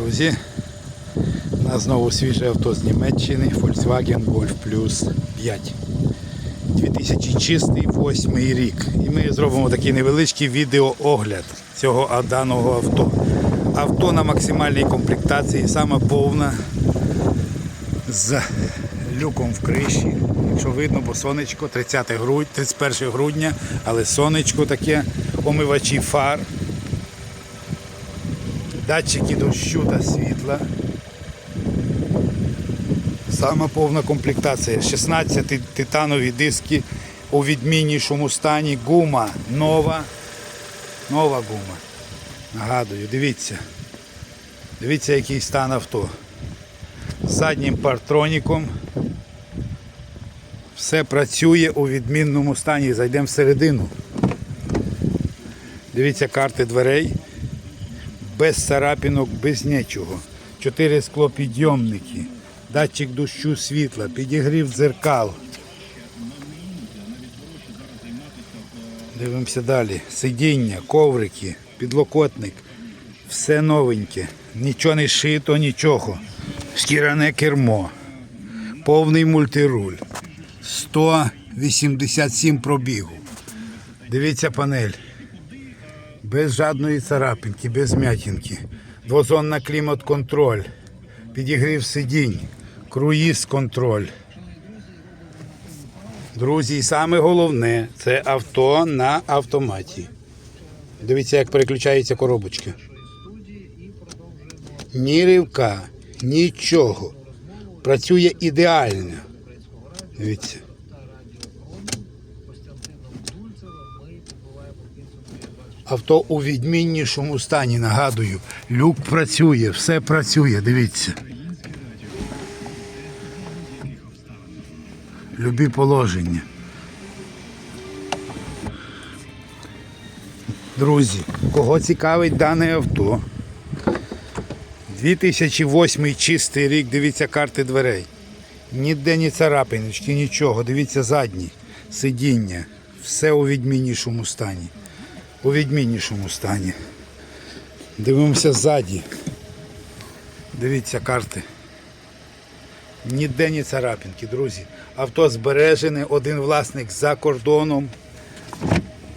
друзі. У нас знову свіже авто з Німеччини Volkswagen Golf Plus 5. 2008 рік. І ми зробимо такий невеличкий відеоогляд цього даного авто. Авто на максимальній комплектації, саме повна з люком в криші. Якщо видно, бо сонечко 30 грудь, 31 грудня, але сонечко таке, омивачі фар, датчики дощу та світла. Сама повна комплектація. 16 титанові диски у відміннішому стані. Гума нова. Нова гума. Нагадую, дивіться. Дивіться, який стан авто. З заднім партроніком. Все працює у відмінному стані. Зайдемо всередину. Дивіться карти дверей. Без царапінок, без нічого. Чотири склопідйомники, датчик дощу світла, підігрів дзеркал. Дивимося далі. Сидіння, коврики, підлокотник. Все новеньке. Нічого не шито, нічого. Шкіряне кермо. Повний мультируль. 187 пробігу. Дивіться панель. Без жадної царапинки, без м'ятінки. Двозонна клімат-контроль. Підігрів сидінь. Круїз контроль. Друзі, і саме головне це авто на автоматі. Дивіться, як переключається коробочка. Ні ривка, нічого. Працює ідеально. Дивіться. Авто у відміннішому стані, нагадую. Люк працює, все працює, дивіться. Любі положення. Друзі, кого цікавить дане авто? 2008 чистий рік, дивіться карти дверей. Ніде ні царапиночки, нічого. Дивіться задні, сидіння. Все у відміннішому стані. У відміннішому стані. Дивимося ззаді. Дивіться карти. Ніде ні царапинки, друзі. Авто збережене, один власник за кордоном.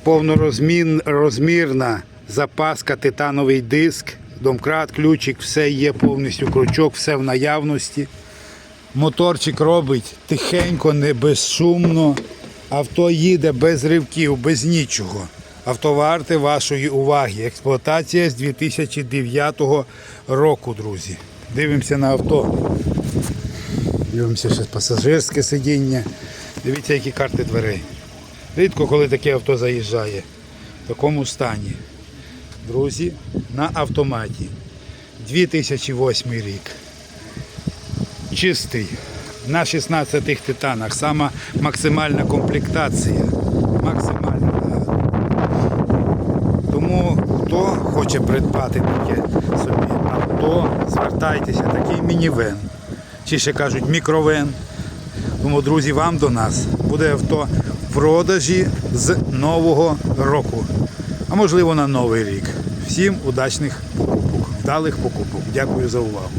Повнорозмірна запаска, титановий диск, домкрат, ключик, все є повністю крючок, все в наявності. Моторчик робить тихенько, не безшумно. Авто їде без ривків, без нічого. Авто варте вашої уваги. Експлуатація з 2009 року, друзі. Дивимося на авто. Дивимося ще пасажирське сидіння. Дивіться, які карти дверей. Рідко, коли таке авто заїжджає в такому стані. Друзі, на автоматі. 2008 рік. Чистий. На 16 титанах. Сама максимальна комплектація. Максимальна. Тому хто хоче придбати таке собі авто, звертайтеся, такий мінівен. Чи ще кажуть мікровен. Тому, друзі, вам до нас буде авто в продажі з нового року. А можливо на новий рік. Всім удачних покупок, вдалих покупок. Дякую за увагу.